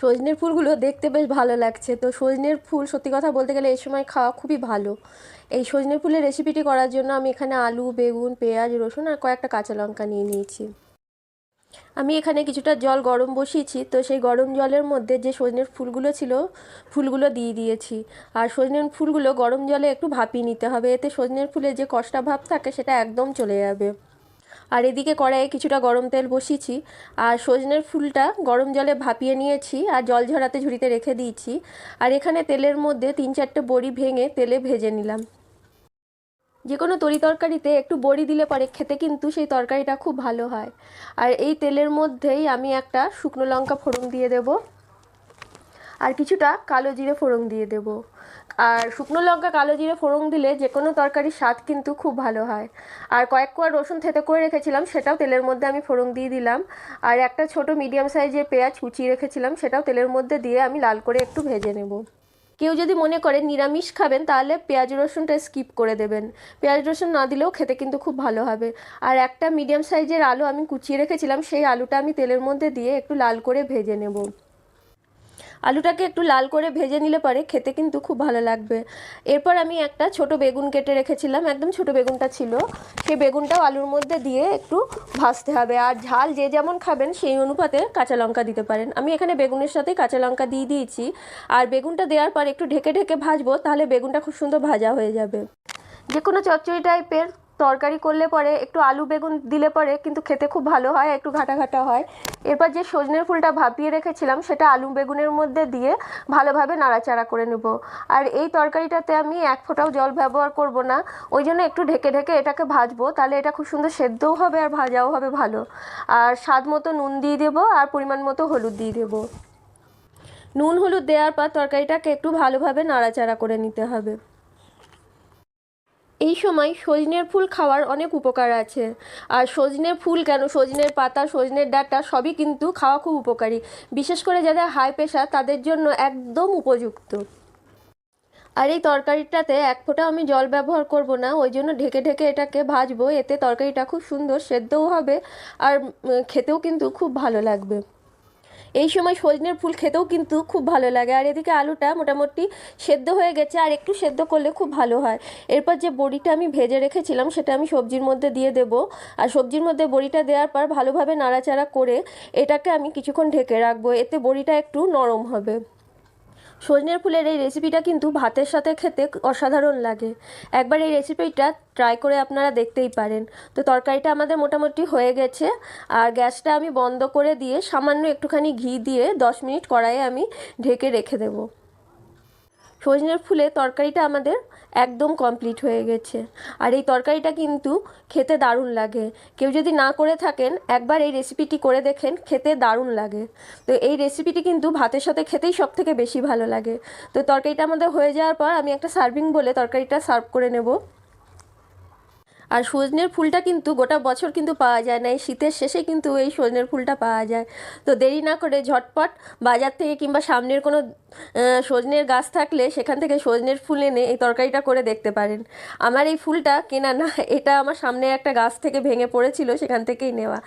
সজনের ফুলগুলো দেখতে বেশ ভালো লাগছে। তো সজনের ফুল সত্যি কথা বলতে গেলে এই সময় খাওয়া খুবই ভালো। এই সজনের ফুলের রেসিপিটি করার জন্য আমি এখানে আলু, বেগুন, পেঁয়াজ, রসুন আর কয়েকটা কাঁচা লঙ্কা নিয়ে নিয়েছি। আমি এখানে কিছুটা জল গরম বসিয়েছি। তো সেই গরম জলের মধ্যে যে সজনের ফুলগুলো ছিল, ফুলগুলো দিয়ে দিয়েছি। আর সজনের ফুলগুলো গরম জলে একটু ভাপিয়ে নিতে হবে। এতে সজনের ফুলের যে কষ্টা ভাব থাকে, সেটা একদম চলে যাবে। আর এদিকে কড়াইয়ে কিছুটা গরম তেল বসিয়েছি, আর সজনের ফুলটা গরম জলে ভাপিয়ে নিয়েছি আর জল ঝরাতে ঝুড়িতে রেখে দিয়েছি। আর এখানে তেলের মধ্যে তিন চারটে বড়ি ভেঙে তেলে ভেজে নিলাম। যে কোনো তরি তরকারিতে একটু বড়ি দিলে পরে খেতে কিন্তু সেই তরকারিটা খুব ভালো হয়। আর এই তেলের মধ্যেই আমি একটা শুকনো লঙ্কা ফোড়ন দিয়ে দেব। আর কিছুটা কালো জিরে ফোড়ন দিয়ে দেব। আর শুকনো লঙ্কা কালো জিরে ফোড়ন দিলে যে কোনো তরকারির স্বাদ কিন্তু খুব ভালো হয়। আর কয়েক কোয়া রসুন থেতে করে রেখেছিলাম, সেটাও তেলের মধ্যে আমি ফোড়ন দিয়ে দিলাম। আর একটা ছোট মিডিয়াম সাইজের পেঁয়াজ কুচিয়ে রেখেছিলাম, সেটাও তেলের মধ্যে দিয়ে আমি লাল করে একটু ভেজে নেব। কেউ যদি মনে করেন নিরামিষ খাবেন, তাহলে পেঁয়াজ রসুনটা স্কিপ করে দেবেন। পেঁয়াজ রসুন না দিলেও খেতে কিন্তু খুব ভালো হবে। আর একটা মিডিয়াম সাইজের আলু আমি কুচিয়ে রেখেছিলাম, সেই আলুটা আমি তেলের মধ্যে দিয়ে একটু লাল করে ভেজে নেব। আলুটাকে একটু লাল করে ভেজে নিলে পরে, খেতে কিন্তু খুব ভালো লাগবে। এরপর আমি একটা ছোট বেগুন কেটে রেখেছিলাম, একদম ছোট বেগুনটা ছিল। সেই বেগুনটাও আলুর মধ্যে দিয়ে একটু ভাজতে হবে। আর ঝাল যে যেমন খাবেন, সেই অনুপাতে কাঁচা লঙ্কা দিতে পারেন। আমি এখানে বেগুনের সাথে কাঁচা লঙ্কা দিয়ে দিয়েছি। আর বেগুনটা দেওয়ার পর একটু ঢেকে ঢেকে ভাজবো, তাহলে বেগুনটা খুব সুন্দর ভাজা হয়ে যাবে। যে কোনো চচ্চড়ি টাইপের তরকারি করলে পরে একটু আলু বেগুন দিলে পরে কিন্তু খেতে খুব ভালো হয়, একটু ঘাটা ঘাটা হয়। এরপর যে সজনের ফুলটা ভাপিয়ে রেখেছিলাম, সেটা আলু বেগুনের মধ্যে দিয়ে ভালোভাবে নাড়াচাড়া করে নেব। আর এই তরকারিটাতে আমি এক ফোঁটাও জল ব্যবহার করব না। ওই জন্য একটু ঢেকে ঢেকে এটাকে ভাজবো, তাহলে এটা খুব সুন্দর সেদ্ধও হবে আর ভাজাও হবে ভালো। আর স্বাদ মতো নুন দিয়ে দেবো আর পরিমাণ মতো হলুদ দিয়ে দেবো। নুন হলুদ দেওয়ার পর তরকারিটাকে একটু ভালোভাবে নাড়াচাড়া করে নিতে হবে। এই সময় সজনের ফুল খাওয়ার অনেক উপকার আছে। আর সজনের ফুল কেন? সজনের পাতা, সজনের ডাঁটা সবই কিন্তু খাওয়া খুব উপকারী। বিশেষ করে যাদের হাই প্রেশার তাদের জন্য একদম উপযুক্ত। আর এই তরকারিটাতে এক ফোঁটা আমি জল ব্যবহার করব না, ওই জন্য ঢেকে ঢেকে এটাকে ভাজবো। এতে তরকারিটা খুব সুন্দর, সেদ্ধও হবে আর খেতেও কিন্তু খুব ভালো লাগবে। এই সময় সজনের ফুল খেতেও কিন্তু খুব ভালো লাগে। আর এদিকে আলুটা মোটামুটি সেদ্ধ হয়ে গেছে, আর একটু সেদ্ধ করলে খুব ভালো হয়। এরপর যে বড়িটা আমি ভেজে রেখেছিলাম, সেটা আমি সবজির মধ্যে দিয়ে দেব। আর সবজির মধ্যে বড়িটা দেওয়ার পর ভালোভাবে নাড়াচাড়া করে এটাকে আমি কিছুক্ষণ ঢেকে রাখব। এতে বড়িটা একটু নরম হবে। সজনের ফুলের এই রেসিপিটা কিন্তু ভাতের সাথে খেতে অসাধারণ লাগে। একবার এই রেসিপিটা ট্রাই করে আপনারা দেখতেই পারেন। তো তরকারিটা আমাদের মোটামুটি হয়ে গেছে। আর গ্যাসটা আমি বন্ধ করে দিয়ে সামান্য একটুখানি ঘি দিয়ে দশ মিনিট কড়াইয়ে আমি ঢেকে রেখে দেবো। সজনের ফুলে তরকারিটা আমাদের একদম কমপ্লিট হয়ে গেছে। আর এই তরকারিটা কিন্তু খেতে দারুণ লাগে। কেউ যদি না করে থাকেন, একবার এই রেসিপিটি করে দেখেন, খেতে দারুণ লাগে। তো এই রেসিপিটি কিন্তু ভাতের সাথে খেতেই সব থেকে বেশি ভালো লাগে। তো তরকারিটা আমাদের হয়ে যাওয়ার পর আমি একটা সার্ভিং বলে তরকারিটা সার্ভ করে নেব। আর সজনের ফুলটা কিন্তু গোটা বছর কিন্তু পাওয়া যায় না, এই শীতের শেষে কিন্তু এই সজনের ফুলটা পাওয়া যায়। তো দেরি না করে ঝটপট বাজার থেকে কিংবা সামনের কোনো সজনের গাছ থাকলে সেখান থেকে সজনের ফুল এনে এই তরকারিটা করে দেখতে পারেন। আমার এই ফুলটা কেনা না, এটা আমার সামনে একটা গাছ থেকে ভেঙে পড়েছিল, সেখান থেকেই নেওয়া।